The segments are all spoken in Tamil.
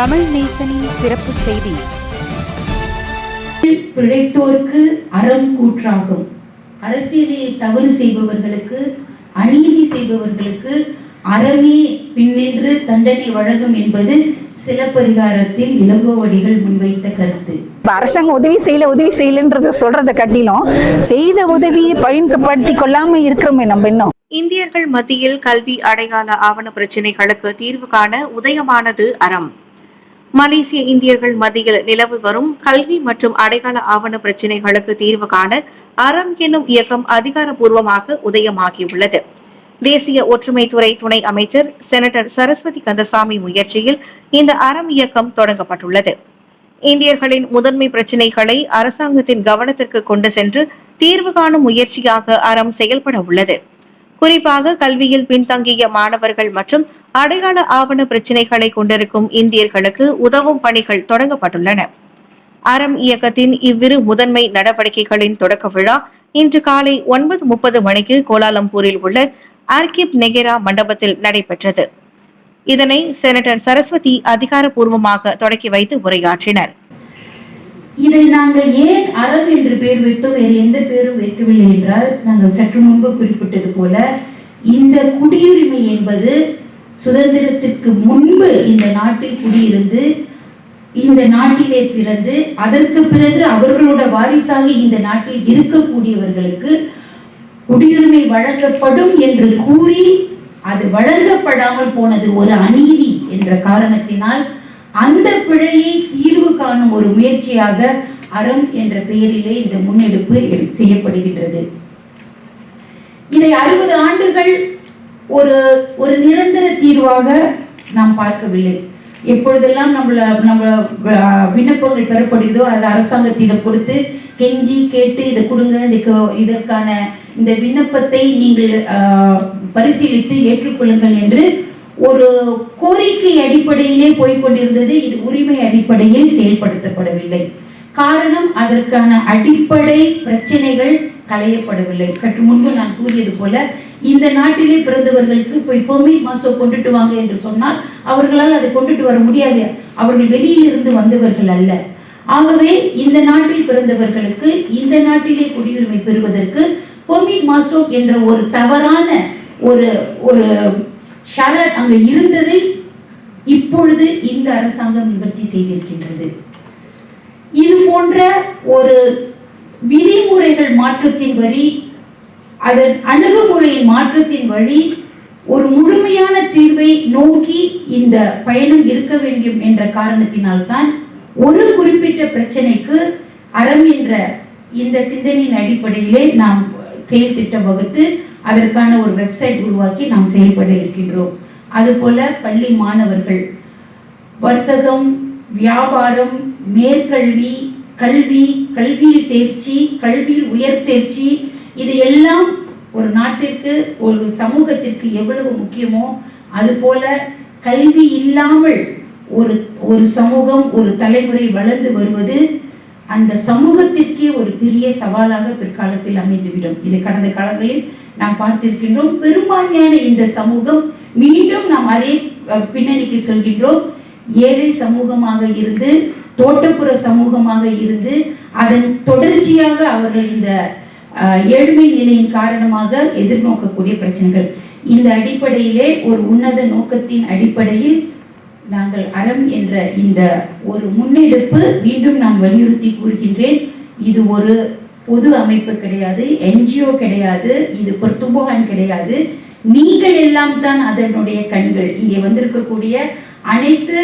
தமிழ் நேசனின் சிறப்பு செய்தி. பிழைத்தோர்க்கு அறம் கூற்றாகும். அரசியலில் தவறு செய்பவர்களுக்கு அநீதி செய்பவர்களுக்கு அறமே பின்னின்று தண்டனை வழங்கும் என்பது சிலப்பதிகாரத்தில் இளங்கோவடிகள் முன்வைத்த கருத்து. இப்ப அரசாங்கம் உதவி செய்யல உதவி செய்யலன்றத சொல்றதை காட்டிலும் செய்த உதவியை பழிமுகப்படுத்தி கொள்ளாம இருக்கிறோமே நம்ம இன்னும். இந்தியர்கள் மத்தியில் கல்வி அடையாள ஆவண பிரச்சினைகளுக்கு தீர்வு காண உதயமானது அறம். மலேசிய இந்தியர்கள் மத்தியில் நிலவு வரும் கல்வி மற்றும் அடையாள ஆவண பிரச்சினைகளுக்கு தீர்வு காண அறம் என்னும் இயக்கம் அதிகாரப்பூர்வமாக உதயமாகியுள்ளது. தேசிய ஒற்றுமைத்துறை துணை அமைச்சர் செனட்டர் சரஸ்வதி கந்தசாமி முயற்சியில் இந்த அறம் இயக்கம் தொடங்கப்பட்டுள்ளது. இந்தியர்களின் முதன்மை பிரச்சினைகளை அரசாங்கத்தின் கவனத்திற்கு கொண்டு சென்று தீர்வு காணும் முயற்சியாக அறம் செயல்பட உள்ளது. குறிப்பாக கல்வியில் பின்தங்கிய மாணவர்கள் மற்றும் அடையாள ஆவண பிரச்சினைகளை கொண்டிருக்கும் இந்தியர்களுக்கு உதவும் பணிகள் தொடங்கப்பட்டுள்ளன. அறம் இயக்கத்தின் இவ்விரு முதன்மை நடவடிக்கைகளின் தொடக்க விழா இன்று காலை ஒன்பது முப்பது மணிக்கு கோலாலம்பூரில் உள்ள ஆர்கிப் நெகேரா மண்டபத்தில் நடைபெற்றது. இதனை செனட்டர் சரஸ்வதி அதிகாரப்பூர்வமாக தொடக்கி வைத்து உரையாற்றினர். இதை நாங்கள் ஏன் அறம் என்று பெயர் வைத்தோம்? வேறு எந்த பெயரும் வைக்கவில்லை என்றால் நாங்கள் சற்று முன்பு குறிப்பிட்டது போல இந்த குடியுரிமை என்பது சுதந்திரத்திற்கு முன்பு இந்த நாட்டில் குடியிருந்து இந்த நாட்டிலே பிறந்து அதற்கு பிறகு அவர்களோட வாரிசாக இந்த நாட்டில் இருக்கக்கூடியவர்களுக்கு குடியுரிமை வழங்கப்படும் என்று கூறி அது வழங்கப்படாமல் போனது ஒரு அநீதி என்ற காரணத்தினால் அந்த பிழையை தீர்வு காணும் ஒரு முயற்சியாக அறம் என்ற பெயரிலே இந்த முன்னெடுப்பு செய்யப்படுகின்றது. இதை அறுபது ஆண்டுகள் ஒரு ஒரு நிரந்தர தீர்வாக நாம் பார்க்கவில்லை. எப்பொழுதெல்லாம் நம்மள நம்ம விண்ணப்பங்கள் பெறப்படுகிறதோ அது அரசாங்கத்திடம் கொடுத்து கெஞ்சி கேட்டு இதை கொடுங்க இதுக்கு இதற்கான இந்த விண்ணப்பத்தை நீங்கள் பரிசீலித்து ஏற்றுக்கொள்ளுங்கள் என்று ஒரு கோரிக்கை அடிப்படையிலே போய்க்கொண்டிருந்தது இது உரிமை அடிப்படையில் செயல்படுத்தப்படவில்லை. காரணம் அதற்கான அடிப்படை பிரச்சனைகள் களையப்படவில்லை. சற்று முன்பு நான் கூறியது போல இந்த நாட்டிலே பிறந்தவர்களுக்கு போய் பெர்மிட் மாசோ கொண்டுட்டு வாங்க என்று சொன்னால் அவர்களால் அதை கொண்டுட்டு வர முடியாது. அவர்கள் வெளியில் இருந்து வந்தவர்கள் அல்ல. ஆகவே இந்த நாட்டில் பிறந்தவர்களுக்கு இந்த நாட்டிலே குடியுரிமை பெறுவதற்கு பெர்மிட் மாசோ என்ற ஒரு தவறான ஒரு ஒரு ஷரட் அங்கு இருந்ததை இப்பொழுது இந்த அரசாங்கம் நிவர்த்தி செய்திருக்கின்றது. இது போன்ற ஒரு விதிமுறைகள் மாற்றத்தின் வழி அதன் அணுகுமுறையின் மாற்றத்தின் வழி ஒரு முழுமையான தீர்வை நோக்கி இந்த பயணம் இருக்க வேண்டும் என்ற காரணத்தினால்தான் ஒரு குறிப்பிட்ட பிரச்சனைக்கு அறம் என்ற இந்த சிந்தனையின் அடிப்படையிலே நாம் செயல் திட்டம் வகுத்து அதற்கான ஒரு வெப்சைட் உருவாக்கி நாம் செயல்பட இருக்கின்றோம். அதுபோல பள்ளி மாணவர்கள் வர்த்தகம் வியாபாரம் மேற்கல்வி கல்வி கல்வியில் தேர்ச்சி கல்வியில் உயர் தேர்ச்சி இது எல்லாம் ஒரு நாட்டிற்கு ஒரு சமூகத்திற்கு எவ்வளவு முக்கியமோ அதுபோல கல்வி இல்லாமல் ஒரு ஒரு சமூகம் ஒரு தலைமுறை வளர்ந்து வருவது அந்த சமூகத்திற்கே ஒரு பெரிய சவாலாக பிற்காலத்தில் அமைந்துவிடும். இது கடந்த காலங்களில் நாம் பார்த்திருக்கின்றோம். பெரும்பான்மையான இந்த சமூகம் மீண்டும் நாம் அதே பின்னணிக்கு சொல்கின்றோம். ஏழை சமூகமாக இருந்து தோட்டப்புற சமூகமாக இருந்து அதன் தொடர்ச்சியாக அவர்கள் இந்த ஏழ்மை நிலையின் காரணமாக எதிர்நோக்கக்கூடிய பிரச்சனைகள். இந்த அடிப்படையிலே ஒரு உன்னத நோக்கத்தின் அடிப்படையில் நாங்கள் அறம் என்ற இந்த ஒரு முன்னெடுப்பு மீண்டும் நான் வலியுறுத்தி கூறுகின்றேன். இது ஒரு பொது அமைப்பு கிடையாது என்ஜிஓ கிடையாது இது பொறுத்துபோகன் கிடையாது. நீங்கள் எல்லாம் தான் அதனுடைய கண்கள். இங்கே வந்திருக்கக்கூடிய அனைத்து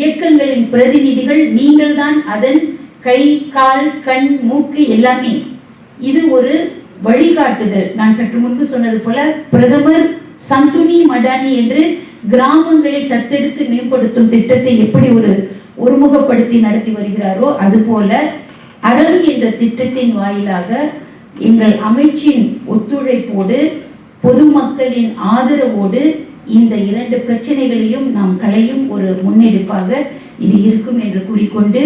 இயக்கங்களின் பிரதிநிதிகள் நீங்கள் தான் அதன் கை கால் கண் மூக்கு எல்லாமே. இது ஒரு வழிகாட்டுதல். நான் சற்று முன்பு சொன்னது போல பிரதமர் சந்துனி மடானி என்று கிராமங்களை தத்தெடுத்து மேம்படுத்தும் திட்டத்தை எப்படி ஒரு ஒருமுகப்படுத்தி நடத்தி வருகிறாரோ அதுபோல அறம் என்ற திட்டத்தின் வாயிலாக எங்கள் அமைச்சின் ஒத்துழைப்போடு பொதுமக்களின் ஆதரவோடு இந்த இரண்டு பிரச்சனைகளையும் நாம் களையும் ஒரு முன்னெடுப்பாக இது இருக்கும் என்று கூறிக்கொண்டு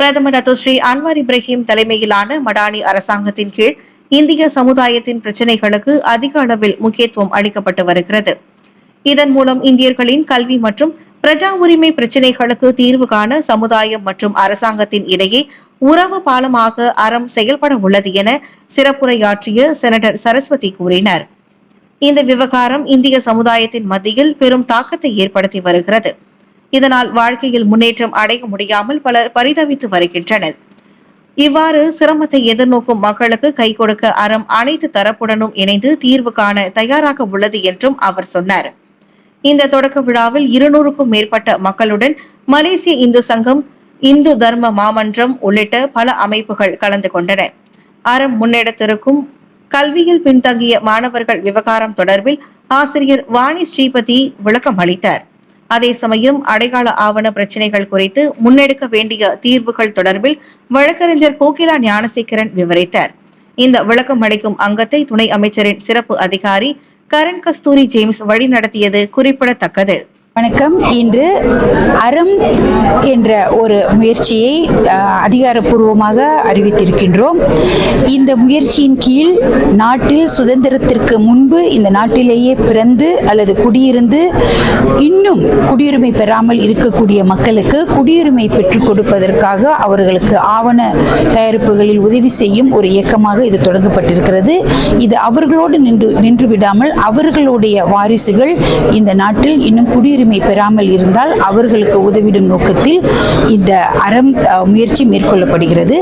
பிரதமர் டத்தோஸ்ரீ அன்வார் இப்ராஹிம் தலைமையிலான மடானி அரசாங்கத்தின் கீழ் இந்திய சமுதாயத்தின் பிரச்சனைகளுக்கு அதிக அளவில் முக்கியத்துவம் அளிக்கப்பட்டு வருகிறது. இதன் மூலம் இந்தியர்களின் கல்வி மற்றும் பிரஜா உரிமை பிரச்சினைகளுக்கு தீர்வு காண சமுதாயம் மற்றும் அரசாங்கத்தின் இடையே உறவு பாலமாக அறம் செயல்பட உள்ளது என சிறப்புரையாற்றிய செனட்டர் சரஸ்வதி கூறினார். இந்த விவகாரம் இந்திய சமுதாயத்தின் மத்தியில் பெரும் தாக்கத்தை ஏற்படுத்தி வருகிறது. இதனால் வாழ்க்கையில் முன்னேற்றம் அடைய முடியாமல் பலர் பரிதவித்து வருகின்றனர். இவ்வாறு சிரமத்தை எதிர்நோக்கும் மக்களுக்கு கை கொடுக்க அறம் அனைத்து தரப்புடனும் இணைந்து தீர்வு காண தயாராக உள்ளது என்றும் அவர் சொன்னார். இந்த தொடக்க விழாவில் இருநூறுக்கும் மேற்பட்ட மக்களுடன் மலேசிய இந்து சங்கம் இந்து தர்ம மாமன்றம் உள்ளிட்ட பல அமைப்புகள் கலந்து கொண்டன. அறம் முன்னெடுத்திருக்கும் கல்வியில் பின்தங்கிய மாணவர்கள் விவகாரம் தொடர்பில் ஆசிரியர் வாணி ஸ்ரீபதி விளக்கம் அளித்தார். அதே சமயம் அடையாள ஆவண பிரச்சினைகள் குறித்து முன்னெடுக்க வேண்டிய தீர்வுகள் தொடர்பில் வழக்கறிஞர் கோகிலா ஞானசேகரன் விவரித்தார். இந்த விளக்கம் அளிக்கும் அங்கத்தை துணை அமைச்சரின் சிறப்பு அதிகாரி கரண் கஸ்தூரி ஜேம்ஸ் வழிநடத்தியது குறிப்பிடத்தக்கது. வணக்கம். இன்று அறம் என்ற ஒரு முயற்சியை அதிகாரப்பூர்வமாக அறிவித்திருக்கின்றோம். இந்த முயற்சியின் கீழ் நாட்டில் சுதந்திரத்திற்கு முன்பு இந்த நாட்டிலேயே பிறந்து அல்லது குடியிருந்து இன்னும் குடியுரிமை பெறாமல் இருக்கக்கூடிய மக்களுக்கு குடியுரிமை பெற்றுக் கொடுப்பதற்காக அவர்களுக்கு ஆவண தயாரிப்புகளில் உதவி செய்யும் ஒரு இயக்கமாக இது தொடங்கப்பட்டிருக்கிறது. இது அவர்களோடு நின்று நின்று விடாமல் அவர்களுடைய வாரிசுகள் இந்த நாட்டில் இன்னும் குடியுரிமை பெறாமல் இருந்தால் அவர்களுக்கு உதவிடும் நோக்கத்தில் இந்த அறம் முயற்சி மேற்கொள்ளப்படுகிறது.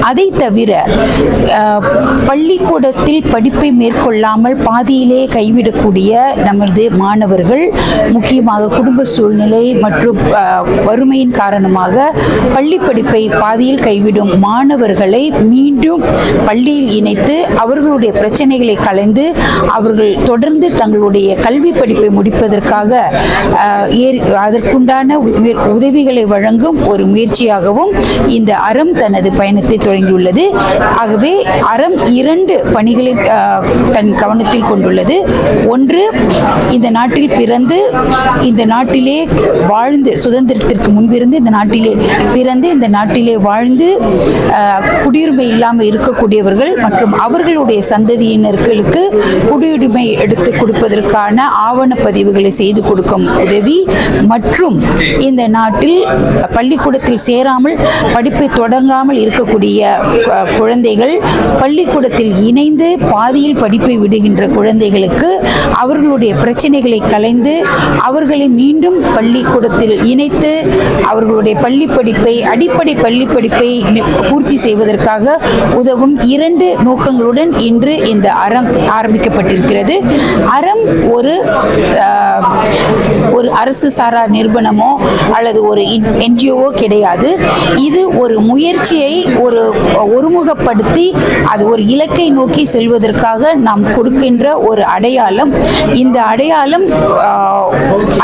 அதை தவிர பள்ளிக்கூடத்தில் படிப்பை மேற்கொள்ளாமல் பாதியிலே கைவிடக்கூடிய நமது மாணவர்கள் முக்கியமாக குடும்ப சூழ்நிலை மற்றும் வறுமையின் காரணமாக பள்ளி படிப்பை பாதியில் கைவிடும் மாணவர்களை மீண்டும் பள்ளியில் இணைத்து அவர்களுடைய பிரச்சனைகளை கலைந்து அவர்கள் தொடர்ந்து தங்களுடைய கல்வி படிப்பை முடிப்பதற்காக அதற்குண்டான உ- உதவிகளை வழங்கும் ஒரு முயற்சியாகவும் இந்த அறம் தனது பயணத்தை தொடங்கியுள்ளது. ஆகவே அறம் இரண்டு பணிகளை தன் கவனத்தில் கொண்டுள்ளது. ஒன்று இந்த நாட்டில் பிறந்து இந்த நாட்டிலே வாழ்ந்து சுதந்திரத்திற்கு முன்பிருந்து இந்த நாட்டிலே பிறந்து இந்த நாட்டிலே வாழ்ந்து குடியுரிமை இல்லாமல் இருக்கக்கூடியவர்கள் மற்றும் அவர்களுடைய சந்ததியினர்களுக்கு குடியுரிமை எடுத்து கொடுப்பதற்கான ஆவணப்பதிவுகளை செய்து கொடுக்கும் உதவி மற்றும் இந்த நாட்டில் பள்ளிக்கூடத்தில் சேராமல் படிப்பை தொடங்காமல் இருக்கக்கூடிய குழந்தைகள் பள்ளிக்கூடத்தில் இணைந்து பாதியில் படிப்பை விடுகின்ற குழந்தைகளுக்கு அவர்களுடைய பிரச்சனைகளை கலைந்து அவர்களை மீண்டும் பள்ளிக்கூடத்தில் இணைத்து அவர்களுடைய பள்ளி படிப்பை அடிப்படை பள்ளி படிப்பை பூர்த்தி செய்வதற்காக உதவும் இரண்டு நோக்கங்களுடன் இன்று இந்த அறம் ஆரம்பிக்கப்பட்டிருக்கிறது. அறம் ஒரு ஒரு அரசு சாரா நிறுவனமோ அல்லது ஒரு என்ஜிஓவோ கிடையாது. இது ஒரு முயற்சியை ஒரு ஒருமுகப்படுத்தி அது ஒரு இலக்கை நோக்கி செல்வதற்காக நாம் கொடுக்கின்ற ஒரு அடையாளம். இந்த அடையாளம்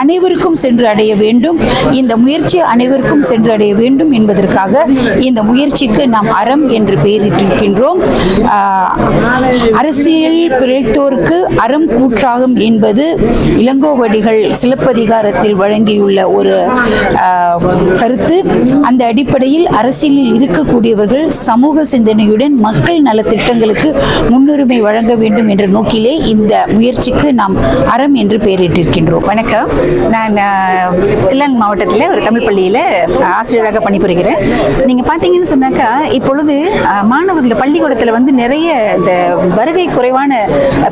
அனைவருக்கும் சென்று அடைய வேண்டும். இந்த முயற்சி அனைவருக்கும் சென்று அடைய வேண்டும் என்பதற்காக இந்த முயற்சிக்கு நாம் அறம் என்று பெயரிட்டிருக்கின்றோம். அரசியல் பிழைத்தோருக்கு அறம் கூற்றாகும் என்பது இளங்கோவடிகள் அதிகாரத்தில் வழங்கியுள்ள ஒரு கருத்து. அந்த அடிப்படையில் அரசியலில் இருக்கக்கூடியவர்கள் சமூக சிந்தனையுடன் மக்கள் நலத்திட்டங்களுக்கு முன்னுரிமை வழங்க வேண்டும் என்ற நோக்கிலே இந்த முயற்சிக்கு நாம் அறம் என்று பெயரிட்டிருக்கின்றோம். வணக்கம். நான் அஹ், மாவட்டத்தில் ஒரு தமிழ் பள்ளியில் ஆசிரியராக பணிபுரிகிறேன். நீங்கள் பார்த்தீங்கன்னு சொன்னாக்கா இப்பொழுது மாணவர்கள் பள்ளிக்கூடத்தில் வந்து நிறைய இந்த வருகை குறைவான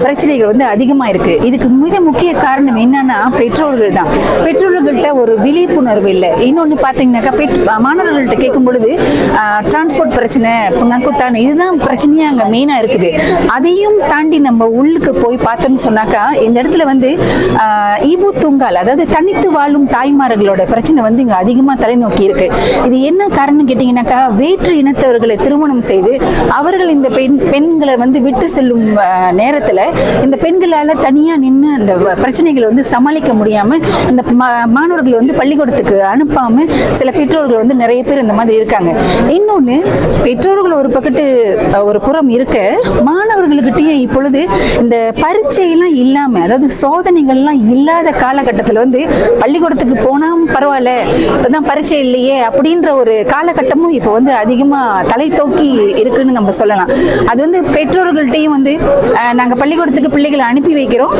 பிரச்சனைகள் வந்து அதிகமாக இருக்குது இதுக்கு மிக முக்கிய காரணம் என்னன்னா பெற்றோர்கள் தான். பெற்றோர்கள்ட்ட ஒரு விழிப்புணர்வு இல்லை. இன்னொன்று பார்த்தீங்கன்னாக்கா பெற் மாணவர்கள்ட்ட கேட்கும் பொழுது டிரான்ஸ்போர்ட் பிரச்சனை குத்தான இதுதான் பிரச்சனையாக அங்கே மெயினாக இருக்குது. அதையும் தாண்டி நம்ம உள்ளுக்கு போய் பார்த்தோம்னு சொன்னாக்கா இந்த இடத்துல வந்து ஈபு தூங்கால் அதாவது தனித்து வாழும் தாய்மார்களோட பிரச்சனை வந்து இங்கே அதிகமாக தலைநோக்கி இருக்கு. இது என்ன காரணம் கேட்டிங்கன்னாக்கா வேற்று இனத்தவர்களை திருமணம் செய்து அவர்கள் இந்த பெண் பெண்களை வந்து விட்டு செல்லும் நேரத்தில் இந்த பெண்களால் தனியாக நின்று அந்த வ- பிரச்சனைகளை வந்து சமாளிக்க முடியாமல் இந்த மா- மாணவர்கள் வந்து பள்ளிக்கூடத்துக்கு அனுப்பாம சில பெற்றோர்கள் வந்து நிறைய பேர் இந்த மாதிரி இருக்காங்க. இன்னொன்று பெற்றோர்கள் ஒரு பக்கத்து ஒரு புறம் இருக்க மாணவர்களுக்கிட்டையும் இப்பொழுது இந்த பரீட்சையெல்லாம் இல்லாம அதாவது சோதனைகள்லாம் இல்லாத காலகட்டத்தில் வந்து பள்ளிக்கூடத்துக்கு போனா பரவாயில்ல இப்பதான் பரீட்சை இல்லையே அப்படின்ற ஒரு காலகட்டமும் இப்போ வந்து அதிகமா தலை தோக்கி இருக்குன்னு நம்ம சொல்லலாம். அது வந்து பெற்றோர்கள்ட்டையும் வந்து நாங்கள் பள்ளிக்கூடத்துக்கு பிள்ளைகளை அனுப்பி வைக்கிறோம்.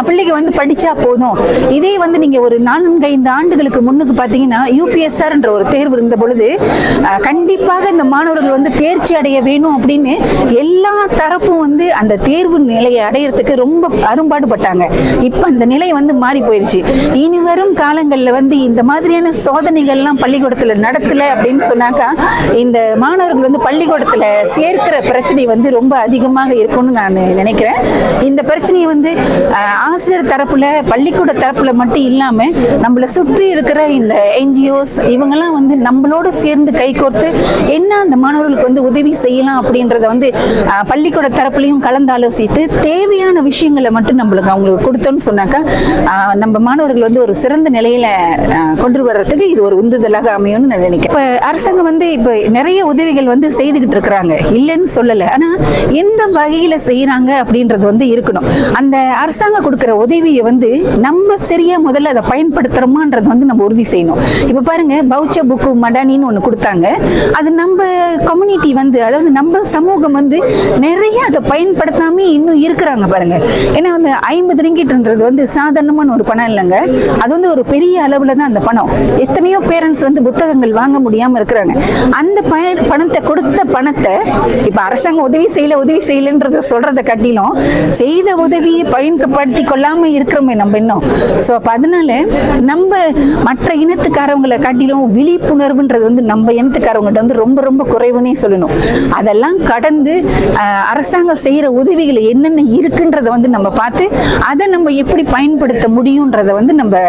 பிள்ளைகள் பிள்ளைங்க வந்து படிச்சா போதும். இதே வந்து நீங்க ஒரு நான்கு ஐந்து ஆண்டுகளுக்கு முன்னுக்கு பாத்தீங்கன்னா யூபிஎஸ்ஆர்ன்ற ஒரு தேர்வு இருந்த பொழுது கண்டிப்பாக இந்த மாணவர்கள் வந்து தேர்ச்சி அடைய வேணும் அப்படின்னு எல்லா தரப்பும் வந்து அந்த தேர்வு நிலையை அடையிறதுக்கு ரொம்ப அரும்பாடுபட்டாங்க. இப்ப அந்த நிலை வந்து மாறி போயிருச்சு. இனி வரும் காலங்கள்ல வந்து இந்த மாதிரியான சோதனைகள்லாம் பள்ளிக்கூடத்துல நடத்தல அப்படின்னு சொன்னாக்கா இந்த மாணவர்கள் வந்து பள்ளிக்கூடத்துல சேர்க்கிற பிரச்சனை வந்து ரொம்ப அதிகமாக இருக்கும்னு நான் நினைக்கிறேன். இந்த பிரச்சனையை வந்து ஆசிரியர் தரப்புல பள்ளிக்கூட தரப்புல மட்டும் இல்லாம நம்மள சுற்றி இருக்கிற இந்த என்ஜிஓஸ் இவங்கெல்லாம் வந்து நம்மளோட சேர்ந்து கைகோர்த்து என்ன அந்த மாணவர்களுக்கு வந்து உதவி செய்யலாம் அப்படின்றத வந்து பள்ளிக்கூட தரப்புலையும் கலந்து ஆலோசித்து தேவையான விஷயங்களை மட்டும் நம்மளுக்கு அவங்களுக்கு கொடுத்தோம்னு சொன்னாக்கா நம்ம மாணவர்கள் வந்து ஒரு சிறந்த நிலையில கொண்டு வர்றதுக்கு இது ஒரு உந்துதலாக அமையும்னு நான் நினைக்கிறேன். இப்ப அரசாங்கம் வந்து இப்ப நிறைய உதவிகள் வந்து செய்துகிட்டு இருக்கிறாங்க. இல்லைன்னு சொல்லல. ஆனா எந்த வகையில செய்யறாங்க அப்படின்றது வந்து இருக்கணும். அந்த அரசாங்கம் கொடுக்குற உதவியை வந்து நம்ம சரியா முதல்ல அதை பயன்படுத்துறோமான்றது வந்து நம்ம உறுதி செய்யணும். இப்போ பாருங்க பௌச்ச புக்கு மடானின்னு ஒன்று கொடுத்தாங்க. அது நம்ம கம்யூனிட்டி வந்து அதாவது நம்ம சமூகம் வந்து நிறைய அதை பயன்படுத்தாம இன்னும் இருக்கிறாங்க பாருங்க. ஏன்னா வந்து ஐம்பது ரிங்கிட்ன்றது வந்து சாதாரணமான ஒரு பணம் இல்லைங்க. அது வந்து ஒரு பெரிய அளவுல தான் அந்த பணம். எத்தனையோ பேரண்ட்ஸ் வந்து புத்தகங்கள் வாங்க முடியாமல் இருக்கிறாங்க. அந்த பணத்தை கொடுத்த பணத்தை இப்போ அரசாங்கம் உதவி செய்யல உதவி செய்யலன்றத சொல்றதை கட்டிலும் செய்த உதவியை பயன்படுத்தி கொள்ளாம இருக்கிறோமே நம்ம இன்னும். ஸோ அப்போ அதனால நம்ம மற்ற இனத்துக்காரவங்களை காட்டிலும் விழிப்புணர்வுன்றது வந்து நம்ம இனத்துக்காரவங்கள்ட்ட வந்து ரொம்ப ரொம்ப குறைவுன்னே சொல்லணும். அதெல்லாம் கடந்து அரசாங்கம் செய்கிற உதவிகள் என்னென்ன இருக்குன்றத வந்து நம்ம பார்த்து அதை நம்ம எப்படி பயன்படுத்த முடியுன்றத வந்து நம்ம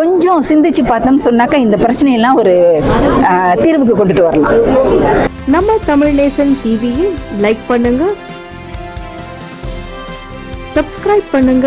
கொஞ்சம் சிந்திச்சு பார்த்தோம்னு சொன்னாக்கா இந்த பிரச்சனையெல்லாம் ஒரு தீர்வுக்கு கொண்டுட்டு வரலாம். நம்ம தமிழ் நேசன் டிவியை லைக் பண்ணுங்க. சப்ஸ்கிரைப் பண்ணுங்க.